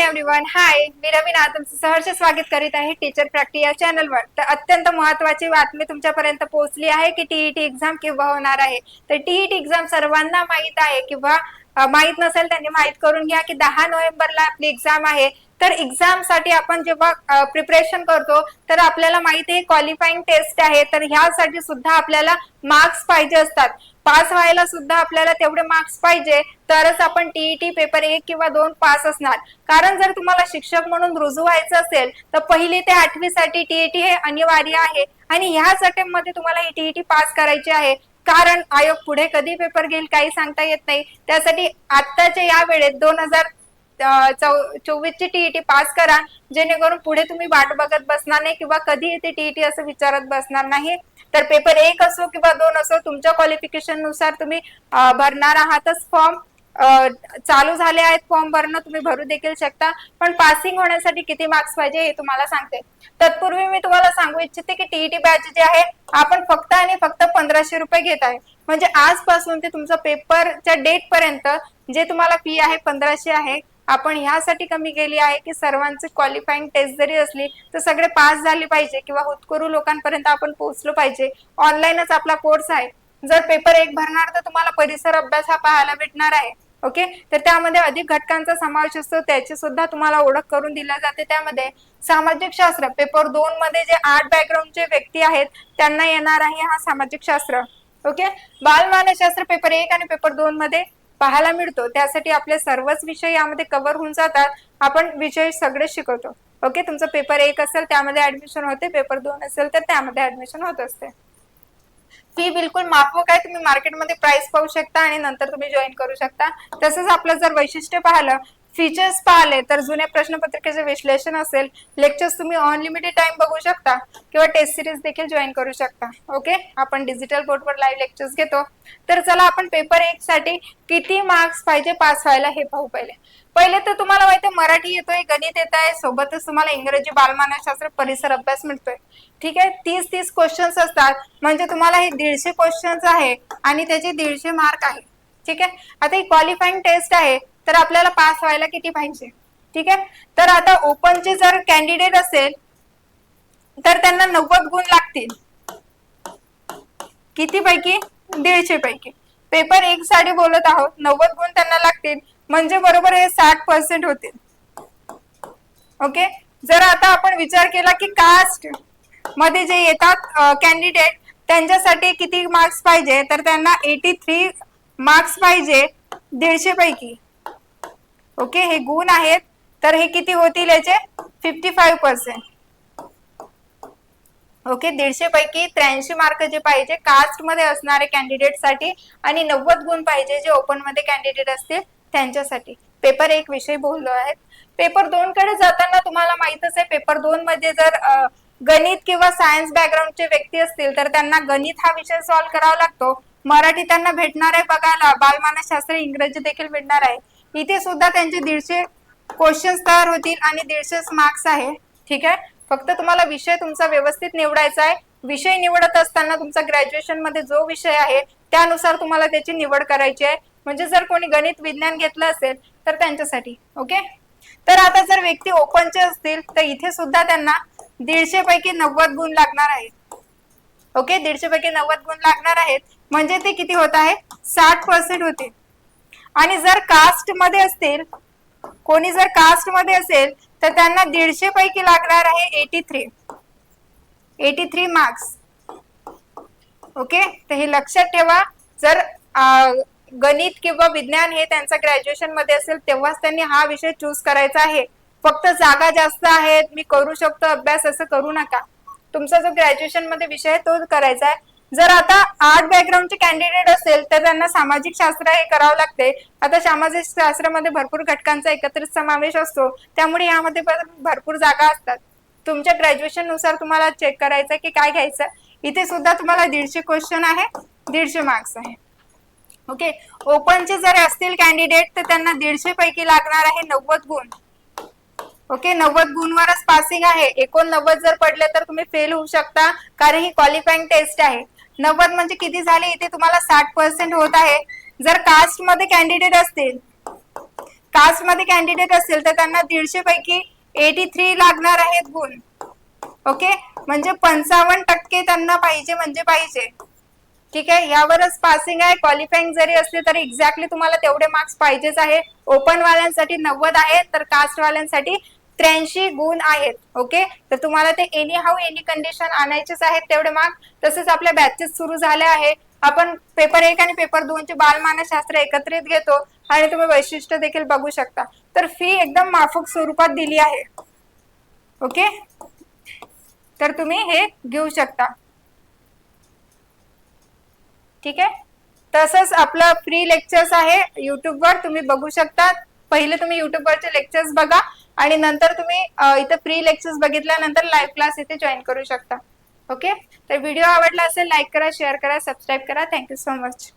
Everyone हाय मी रवीना. तुमचं सहर्ष स्वागत करीत आहे टीचर प्रॅक्टिस या चॅनलवर तर अत्यंत महत्वाची बातमी तुमच्यापर्यंत पोहोचली आहे की टीईटी एक्झाम केव्हा होणार आहे? तर टीईटी एक्झाम सर्वांना माहीत आहे किंवा माहीत नसेल त्यांनी माहीत करून घ्या की दहा नोव्हेंबरला आपली एक्झाम आहे. तर एक्झामसाठी आपण जेव्हा प्रिपरेशन करतो तर आपल्याला माहिती आहे क्वालिफाईंग टेस्ट आहे. तर ह्यासाठी सुद्धा आपल्याला मार्क्स पाहिजे असतात. पास व्हायला सुद्धा आपल्याला तेवढे मार्क्स पाहिजे तरच आपण टीईटी पेपर एक किंवा दोन पास असणार. कारण जर तुम्हाला शिक्षक म्हणून रुजू व्हायचं असेल तर पहिली ते आठवी साठी टीईटी हे अनिवार्य आहे. आणि ह्याच अटेम्प्टमध्ये तुम्हाला ही टीईटी पास करायची आहे. कारण आयोग पुढे कधी पेपर घेईल काही सांगता येत नाही. त्यासाठी आत्ताच्या या वेळेत दोन हजार चोवीस ची टीईटी पास करा जेणेकरून पुढे तुम्ही वाट बघत बसणार नाही किंवा कधी येते टीईटी असं विचारत बसणार नाही. तर पेपर एक असो किंवा दोन असो तुमच्या क्वालिफिकेशननुसार तुम्ही भरणार आहातच फॉर्म चालू झाले आहेत फॉर्म भरणं तुम्ही भरू देखील शकता. पण पासिंग होण्यासाठी किती मार्क्स पाहिजे हे तुम्हाला सांगते. तत्पूर्वी मी तुम्हाला सांगू इच्छिते की टीईटी बॅच जे आहे आपण फक्त आणि फक्त पंधराशे रुपये घेत आहे. म्हणजे आजपासून ते तुमचा पेपरच्या डेट पर्यंत जे तुम्हाला फी आहे पंधराशे आहे आपण ह्यासाठी कमी केली आहे की सर्वांची क्वालिफाईंग टेस्ट जरी असली तर सगळे पास झाले पाहिजे किंवा होतकरू लोकांपर्यंत आपण पोहोचलो पाहिजे. ऑनलाईनच आपला कोर्स आहे. जर पेपर एक भरणार तर तुम्हाला परिसर अभ्यास हा पाहायला भेटणार आहे. ओके तर त्यामध्ये अधिक घटकांचा समावेश असतो. त्याची सुद्धा तुम्हाला ओळख करून दिली जाते त्यामध्ये. सामाजिक शास्त्र पेपर दोन मध्ये जे आर्ट बॅकग्राऊंडचे व्यक्ती आहेत त्यांना येणार आहे हा सामाजिक शास्त्र. ओके बालमानसशास्त्र पेपर एक आणि पेपर दोन मध्ये पाहायला मिळतो. त्यासाठी आपले सर्वच विषय यामध्ये कव्हर होऊन जातात. आपण विषय सगळे शिकवतो. ओके तुमचं पेपर एक असेल त्यामध्ये ऍडमिशन होते. पेपर दोन असेल तर त्यामध्ये ऍडमिशन होत असते. फी बिलकुल माफक आहे. तुम्ही मार्केटमध्ये प्राइस पाहू शकता आणि नंतर तुम्ही जॉईन करू शकता. तसंच आपलं जर वैशिष्ट्य पाहिलं फीचर्स पाहिले तर जुन्या प्रश्नपत्रिकेचे विश्लेषण असेल लेक्चर्स तुम्ही अनलिमिटेड टाइम बघू शकता किंवा टेस्ट सिरीज देखील जॉईन करू शकता. ओके आपण डिजिटल बोर्डवर लाईव्ह लेक्चर्स घेतो. तर चला आपण पेपर एक साठी किती मार्क्स पाहिजे पास व्हायला हे पाहू पहिले. पहिले तर तुम्हाला माहिती आहे मराठी येतोय गणित येत आहे सोबतच तुम्हाला इंग्रजी बालमानसशास्त्र परिसर अभ्यास मिळतोय. ठीक आहे? तीस तीस क्वेश्चन्स असतात. म्हणजे तुम्हाला हे दीडशे क्वेश्चन्स आहे आणि त्याचे दीडशे मार्क आहे. ठीक आहे? आता ही क्वालिफाईंग टेस्ट आहे. तर आपल्याला पास व्हायला किती पाहिजे? ठीक आहे? तर आता ओपनचे जर कॅन्डिडेट असेल तर त्यांना नव्वद गुण लागतील. किती पैकी दीडशे पैकी पेपर एक साठी बोलत आहोत नव्वद गुण त्यांना लागतील. म्हणजे बरोबर हे साठ पर्सेंट होतील. ओके? जर आता आपण विचार केला की कास्टमध्ये जे येतात कॅन्डिडेट त्यांच्यासाठी किती मार्क्स पाहिजे? तर त्यांना एटी थ्री मार्क्स पाहिजे दीडशे पैकी ओके? हे गुण आहेत. तर हे किती होतील याचे? Fifty five percent okay? दीडशे पैकी त्र्याऐंशी मार्क जे पाहिजे कास्टमध्ये असणारे कॅन्डिडेटसाठी आणि नव्वद गुण पाहिजे जे ओपनमध्ये कॅन्डिडेट असतील त्यांच्यासाठी. पेपर एक विषय बोललो आहेत पेपर दोन कडे जाताना तुम्हाला माहितच आहे पेपर दोन मध्ये जर गणित किंवा सायन्स बॅकग्राऊंडचे व्यक्ती असतील तर त्यांना गणित हा विषय सॉल्व्ह करावा लागतो. मराठी त्यांना भेटणार आहे बघायला. बालमानसशास्त्र इंग्रजी देखील भेटणार आहे. इथे सुद्धा त्यांचे दीडशे क्वेश्चन्स तयार होतील आणि दीडशेच मार्क्स आहे. ठीक आहे? फक्त तुम्हाला विषय तुमचा व्यवस्थित निवडायचा आहे. विषय निवडत असताना तुमचा ग्रॅज्युएशनमध्ये जो विषय आहे त्यानुसार तुम्हाला त्याची निवड करायची आहे. म्हणजे जर कोणी गणित विज्ञान घेतलं असेल तर त्यांच्यासाठी. ओके? तर आता जर व्यक्ती ओपनचे असतील तर इथे सुद्धा त्यांना दीडशे पैकी नव्वद गुण लागणार आहेत. ओके? दीडशे पैकी नव्वद गुण लागणार आहेत. म्हणजे ते किती होत आहे? साठ पर्सेंट होते. आणि जर कास्टमध्ये असतील कोणी जर कास्टमध्ये असेल तर त्यांना दीडशे पैकी लागणार आहे eighty three eighty three marks okay तर हे लक्षात ठेवा. जर गणित किंवा विज्ञान हे त्यांचं ग्रॅज्युएशनमध्ये असेल तेव्हाच त्यांनी हा विषय चूज करायचा आहे. फक्त जागा जास्त आहेत मी करू शकतो अभ्यास असं करू नका. तुमचा जो ग्रॅज्युएशनमध्ये विषय आहे तो करायचा आहे. जर आता आर्ट बॅकग्राऊंडचे कॅन्डिडेट असेल तर त्यांना सामाजिक शास्त्र हे करावं लागते. आता सामाजिक शास्त्रामध्ये भरपूर घटकांचा एकत्रित समावेश असतो. त्यामुळे यामध्ये पण भरपूर जागा असतात. तुमच्या ग्रॅज्युएशननुसार तुम्हाला चेक करायचं की काय घ्यायचं? इथे सुद्धा तुम्हाला दीडशे क्वेश्चन आहे दीडशे मार्क्स आहे. ओके ओपनचे जर असतील कॅन्डिडेट तर त्यांना दीडशे पैकी लागणार आहे नव्वद गुण. ओके नव्वद गुणवरच पासिंग आहे. एकोणनव्वद जर पडले तर तुम्ही फेल होऊ शकता. कारण ही क्वालिफाईंग टेस्ट आहे. नव्वद म्हणजे किती झाले? इथे तुम्हाला साठ पर्सेंट होत आहे. जर कास्टमध्ये कॅन्डिडेट असतील कास्टमध्ये कॅन्डिडेट असतील तर त्यांना दीडशे पैकी एटी थ्री लागणार आहेत गुण. ओके म्हणजे पंचावन्न टक्के त्यांना पाहिजे म्हणजे पाहिजे. ठीक आहे? यावरच पासिंग आहे. क्वालिफाईंग जरी असले तरी एक्झॅक्टली तुम्हाला तेवढे मार्क्स पाहिजेच आहे. ओपन वाल्यांसाठी नव्वद आहे तर कास्ट वाल्यांसाठी त्र्याऐंशी गुण आहेत ओके? तर तुम्हाला ते एनी हाऊ एनी कंडिशन आणायचेच आहेत तेवढे मार्क तसेच आपल्या बॅचेस सुरू झाले आहे. आपण पेपर एक आणि पेपर दोनचे बालमानशास्त्र बालमानसशास्त्र एकत्रित घेतो आणि तुम्ही वैशिष्ट्य देखील बघू शकता. तर फी एकदम माफक स्वरूपात दिली आहे. ओके? तर तुम्ही हे घेऊ शकता. ठीक आहे? तसंच आपलं फ्री लेक्चर्स आहे युट्यूबवर तुम्ही बघू शकता. पहिले तुम्ही युट्यूबवरचे लेक्चर्स बघा. आणि नंतर तुम्ही इथे फ्री लेक्चर्स बघितल्यानंतर लाईव्ह क्लास इथे जॉईन करू शकता. ओके तर व्हिडिओ आवडला असेल लाईक करा शेअर करा सबस्क्राईब करा. Thank you so much